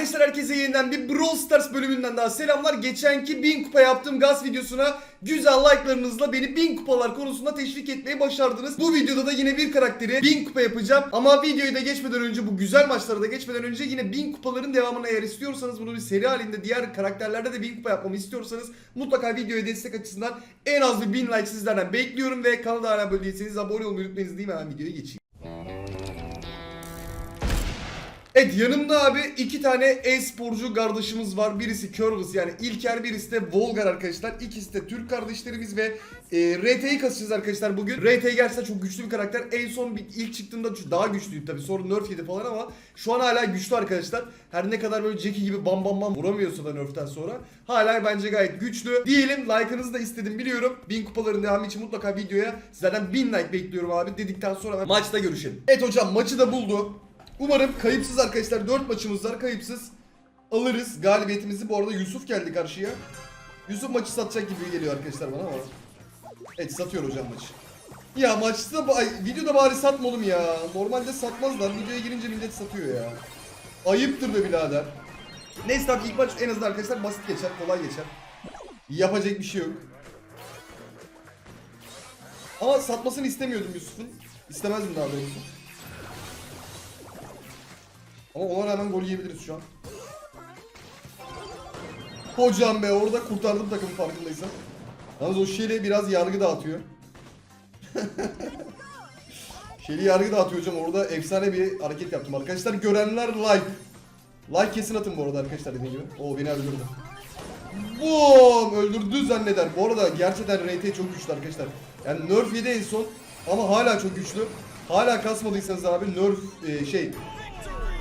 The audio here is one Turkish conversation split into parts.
Arkadaşlar herkese yeniden bir Brawl Stars bölümünden daha selamlar. Geçenki 1000 kupa yaptığım gaz videosuna güzel like'larınızla beni 1000 kupalar konusunda teşvik etmeyi başardınız. Bu videoda da yine bir karakteri 1000 kupa yapacağım. Ama videoyu da geçmeden önce bu güzel maçları da geçmeden önce yine 1000 kupaların devamını eğer istiyorsanız bunu bir seri halinde diğer karakterlerde de 1000 kupa yapmamı istiyorsanız mutlaka videoya destek açısından en az bir 1000 like sizlerden bekliyorum ve kanala hala abone değilseniz abone olmayı unutmayınız değil mi? Hemen videoya geçeyim. Evet yanımda abi iki tane e-sporcu kardeşimiz var. Birisi Curvis yani İlker birisi de Volgar arkadaşlar. İkisi de Türk kardeşlerimiz ve e, RT'yi kasacağız arkadaşlar bugün. RT gerçekten çok güçlü bir karakter. En son bir, ilk çıktığında daha güçlüydü tabii. Sonra nerf yedi falan ama şu an hala güçlü arkadaşlar. Her ne kadar böyle Jackie gibi bam bam bam vuramıyorsa da nerf'ten sonra hala bence gayet güçlü. Diyelim like'ınızı da istedim biliyorum. 1000 kupaların devamı için mutlaka videoya sizlerden 1000 like bekliyorum abi dedikten sonra maçta görüşelim. Evet hocam maçı da buldu. Umarım kayıpsız arkadaşlar 4 maçımız var kayıpsız alırız galibiyetimizi. Bu arada Yusuf geldi karşıya. Yusuf maçı satacak gibi geliyor arkadaşlar bana ama. Evet satıyor hocam maçı. Ya maçta ay, videoda bari satma oğlum ya. Normalde satmazlar. Videoya girince millet satıyor ya. Ayıptır be birader. Neyse abi ilk maç en azından arkadaşlar basit geçer, kolay geçer. Yapacak bir şey yok. Ama satmasını istemiyordum Yusuf'un. İstemezdim daha doğrusu. Ama ona rağmen gol yiyebiliriz şu an. Hocam be orada kurtardım takımı farkındaysan. Yalnız o Şeli biraz yargı dağıtıyor. Şeli yargı dağıtıyor hocam orada efsane bir hareket yaptım. Arkadaşlar görenler like. Like kesin atın bu arada arkadaşlar dediğim gibi. Oo beni öldürdü. Boom! Öldürdü zanneder. Bu arada gerçekten RT çok güçlü arkadaşlar. Yani nerf yedi en son ama hala çok güçlü. Hala kasmadıysanız abi nerf e, şey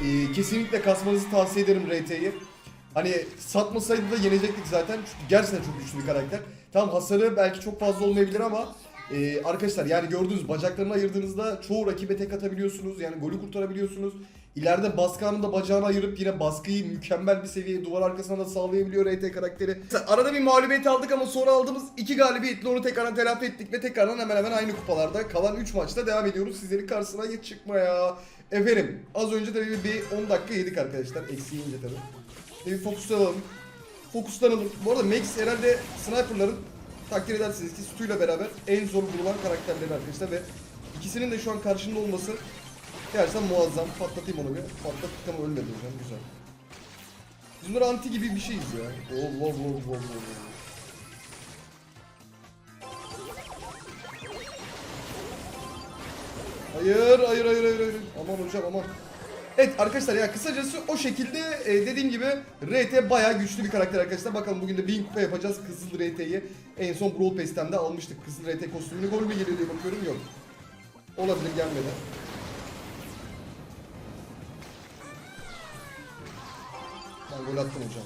e, kesinlikle kasmanızı tavsiye ederim RT'yi. Hani satmasaydı da yenecektik zaten. Çünkü gerçekten çok güçlü bir karakter. Tamam hasarı belki çok fazla olmayabilir ama e, arkadaşlar yani gördüğünüz bacaklarını ayırdığınızda çoğu rakibe tek atabiliyorsunuz. Yani golü kurtarabiliyorsunuz. İleride baskı anında bacağını ayırıp yine baskıyı mükemmel bir seviyeye duvar arkasına da sağlayabiliyor RT karakteri. Arada bir mağlubiyet aldık ama sonra aldığımız iki galibiyetle onu tekrardan telafi ettik ve tekrardan hemen hemen aynı kupalarda kalan 3 maçta devam ediyoruz. Sizlerin karşısına geç çıkmaya. Efendim az önce de bir 10 dakika yedik arkadaşlar. Eksi yiyince tabii. Bir fokuslanalım. Fokuslanalım. Bu arada Max herhalde sniperların takdir edersiniz ki Stu'yla beraber en zor vurulan karakterleri arkadaşlar ve ikisinin de şu an karşımda olması gerçekten muazzam. Patlatayım onu bir. Patlattık ama ölmedi hocam güzel. Biz bunlar anti gibi bir şeyiz ya. Wow, wow, wow, wow. Hayır, hayır, hayır, hayır, hayır. Aman hocam aman. Evet arkadaşlar ya kısacası o şekilde e, dediğim gibi RT bayağı güçlü bir karakter arkadaşlar. Bakalım bugün de 1000 kupa yapacağız Kızıl RT'yi. En son Brawl Pass'ten de almıştık Kızıl RT kostümünü. Gol mü geliyor diye bakıyorum yok. Olabilir gelmedi. Ben gol attım hocam.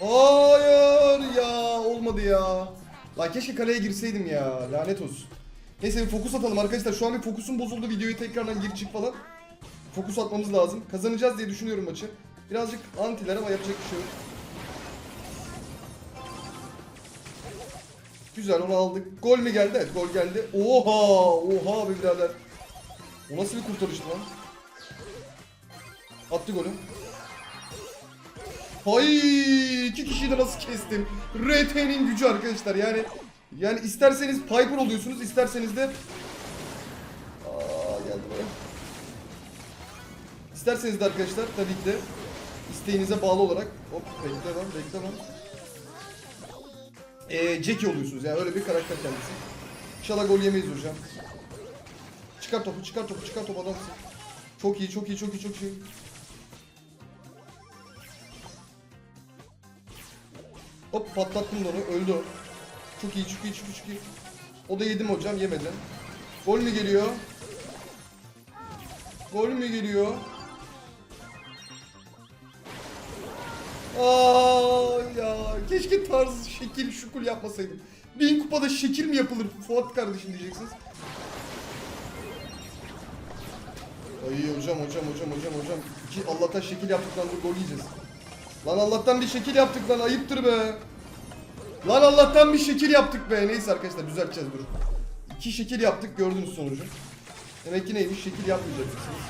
Hayır ya olmadı ya. Lan keşke kaleye girseydim ya lanet olsun. Neyse bir fokus atalım arkadaşlar. Şu an bir fokusun bozuldu. Videoyu tekrardan gir çık falan. Fokus atmamız lazım. Kazanacağız diye düşünüyorum maçı. Birazcık antiler ama yapacak bir şey yok. Güzel onu aldık. Gol mü geldi? Evet gol geldi. Oha! Oha be birader. O nasıl bir kurtarış lan? Attı golü. Hay iki kişiyi de nasıl kestim. RT'nin gücü arkadaşlar yani. Yani isterseniz Piper oluyorsunuz, isterseniz de İsterseniz de arkadaşlar tabii ki de isteğinize bağlı olarak hop bekle lan bekle lan. Ee, Jackie oluyorsunuz yani öyle bir karakter kendisi. İnşallah gol yemeyiz hocam. Çıkar topu çıkar topu çıkar topu adamsın. Çok iyi çok iyi çok iyi çok iyi. Hop patlattım onu öldü. Çok iyi çok iyi çok iyi çok iyi. O da yedim hocam yemedi. Gol mü geliyor? Gol mü geliyor? Aa ya keşke tarz şekil şukul yapmasaydım. Bin kupada şekil mi yapılır Fuat kardeşim diyeceksiniz. Ay hocam hocam hocam hocam hocam. İki, Allah'tan şekil yaptık lan dur gol yiyeceğiz. Lan Allah'tan bir şekil yaptık lan ayıptır be. Lan Allah'tan bir şekil yaptık be. Neyse arkadaşlar düzelteceğiz dur. İki şekil yaptık gördünüz sonucu. Demek ki neymiş şekil yapmayacaksınız.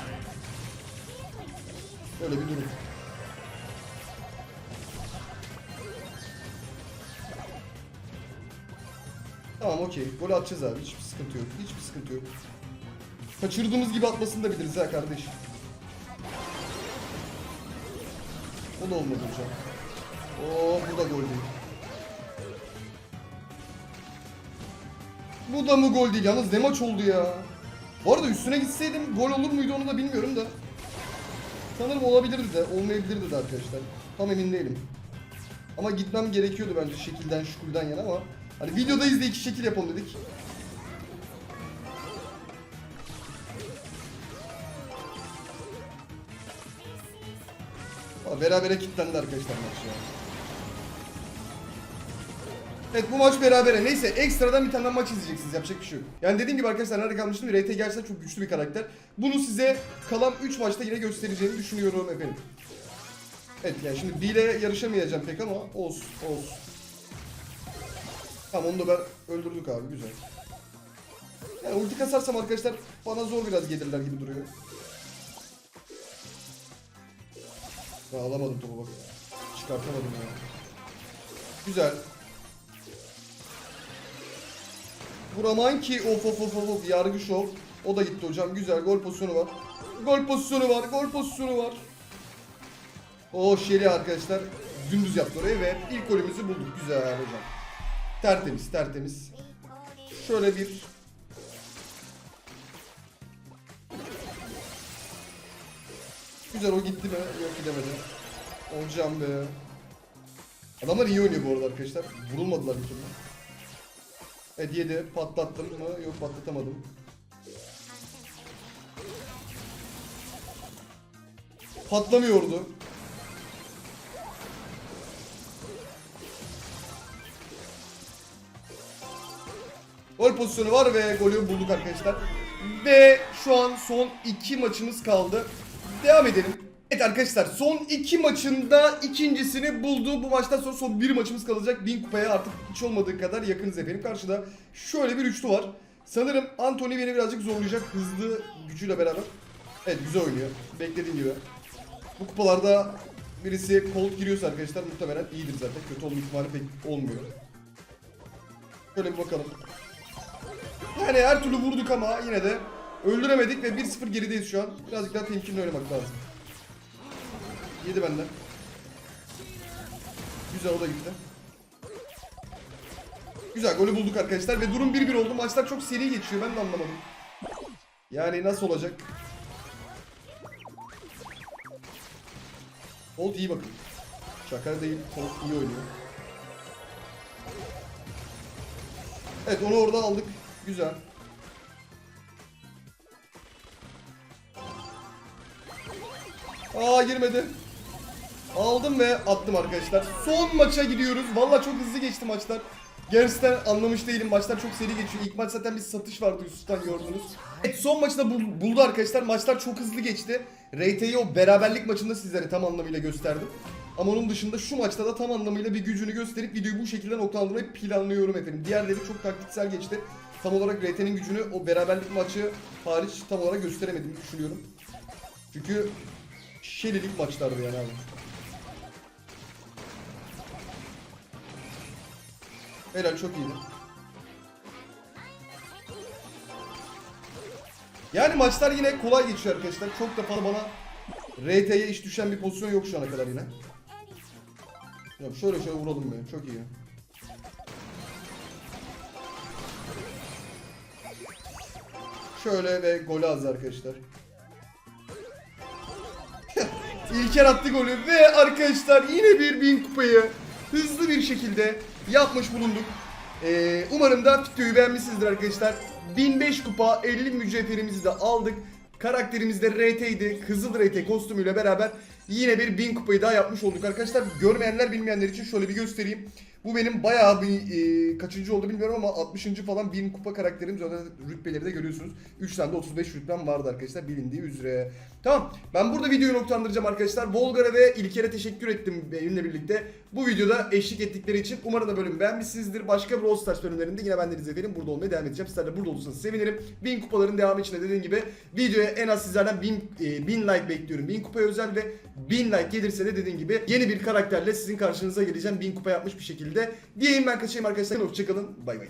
Böyle bir durum. Tamam okey. Gol atacağız abi. Hiçbir sıkıntı yok. Hiçbir sıkıntı yok. Kaçırdığımız gibi atmasını da biliriz ha kardeş. O da olmadı hocam. Oo bu da gol değil. Bu da mı gol değil? Yalnız ne maç oldu ya? Bu arada üstüne gitseydim gol olur muydu onu da bilmiyorum da. Sanırım olabilirdi de, olmayabilirdi de arkadaşlar. Tam emin değilim. Ama gitmem gerekiyordu bence şekilden, şukuldan yana ama hani videodayız diye iki şekil yapalım dedik. Aa, berabere kilitlendi arkadaşlar maç ya. Evet bu maç berabere. Neyse ekstradan bir tane maç izleyeceksiniz. Yapacak bir şey yok. Yani dediğim gibi arkadaşlar nerede kalmıştım? RT gerçekten çok güçlü bir karakter. Bunu size kalan 3 maçta yine göstereceğimi düşünüyorum efendim. Evet yani şimdi B ile yarışamayacağım pek ama olsun olsun. Tamam onu da ben öldürdük abi güzel. Yani ulti kasarsam arkadaşlar bana zor biraz gelirler gibi duruyor. Ben alamadım topu bak. Çıkartamadım ya. Güzel. Vuraman ki of of of of yargı şov. O da gitti hocam. Güzel gol pozisyonu var. Gol pozisyonu var. Gol pozisyonu var. O Şeri arkadaşlar dümdüz yaptı orayı ve ilk golümüzü bulduk. Güzel hocam. Tertemiz tertemiz. Şöyle bir Güzel o gitti mi? Yok gidemedi. Hocam be. Adamlar iyi oynuyor bu arada arkadaşlar. Vurulmadılar bir türlü. Evet yedi. Patlattım mı? Yok patlatamadım. Patlamıyordu. Gol pozisyonu var ve golü bulduk arkadaşlar. Ve şu an son iki maçımız kaldı. Devam edelim. Evet arkadaşlar son iki maçında ikincisini buldu. Bu maçtan sonra son bir maçımız kalacak. 1000 kupaya artık hiç olmadığı kadar yakınız efendim. Karşıda şöyle bir üçlü var. Sanırım Anthony beni birazcık zorlayacak hızlı gücüyle beraber. Evet güzel oynuyor. Beklediğim gibi. Bu kupalarda birisi Colt giriyorsa arkadaşlar muhtemelen iyidir zaten. Kötü olma ihtimali pek olmuyor. Şöyle bir bakalım. Yani her türlü vurduk ama yine de öldüremedik ve 1-0 gerideyiz şu an. Birazcık daha temkinli oynamak lazım. Yedi benden. Güzel o da gitti. Güzel golü bulduk arkadaşlar ve durum 1-1 oldu. Maçlar çok seri geçiyor ben de anlamadım. Yani nasıl olacak? Holt iyi bakın. Şaka değil. Holt iyi oynuyor. Evet onu orada aldık. Güzel. Aa girmedi. Aldım ve attım arkadaşlar. Son maça gidiyoruz. Valla çok hızlı geçti maçlar. Gerçekten anlamış değilim. Maçlar çok seri geçiyor. İlk maç zaten bir satış vardı Yusuf'tan gördünüz. Evet son maçı da bul- buldu arkadaşlar. Maçlar çok hızlı geçti. RT'yi beraberlik maçında sizlere tam anlamıyla gösterdim. Ama onun dışında şu maçta da tam anlamıyla bir gücünü gösterip videoyu bu şekilde noktalandırmayı planlıyorum efendim. Diğerleri çok taktiksel geçti. Tam olarak RT'nin gücünü o beraberlik maçı hariç tam olarak gösteremediğimi düşünüyorum. Çünkü şelilik maçlardı yani abi. Helal çok iyiydi. Yani maçlar yine kolay geçiyor arkadaşlar. Çok da fazla bana RT'ye iş düşen bir pozisyon yok şu ana kadar yine. Ya şöyle şöyle vuralım be. Çok iyi. Şöyle ve golü az arkadaşlar. İlker attı golü ve arkadaşlar yine bir bin kupayı hızlı bir şekilde yapmış bulunduk. Ee, umarım da videoyu beğenmişsinizdir arkadaşlar. 1005 kupa 50 mücevherimizi de aldık. Karakterimiz de RT'ydi. Kızıl RT kostümüyle beraber yine bir 1000 kupayı daha yapmış olduk arkadaşlar. Görmeyenler bilmeyenler için şöyle bir göstereyim. Bu benim bayağı bir e, kaçıncı oldu bilmiyorum ama 60. falan 1000 kupa karakterim. Zaten rütbeleri de görüyorsunuz. 3 tane de 35 rütbem vardı arkadaşlar bilindiği üzere. Tamam ben burada videoyu noktalandıracağım arkadaşlar. Volgar'a ve İlker'e teşekkür ettim benimle birlikte. Bu videoda eşlik ettikleri için umarım da bölümü beğenmişsinizdir. Başka Brawl Stars bölümlerinde yine ben Deniz Efe'nin burada olmaya devam edeceğim. Sizler de burada olursanız sevinirim. 1000 kupaların devamı için de dediğim gibi videoya en az sizlerden 1000, e, 1000 like bekliyorum. 1000 kupaya özel ve 1000 like gelirse de dediğim gibi yeni bir karakterle sizin karşınıza geleceğim. 1000 kupa yapmış bir şekilde. Diyeyim ben kaçayım arkadaşlar. Hoşçakalın. Bay bay.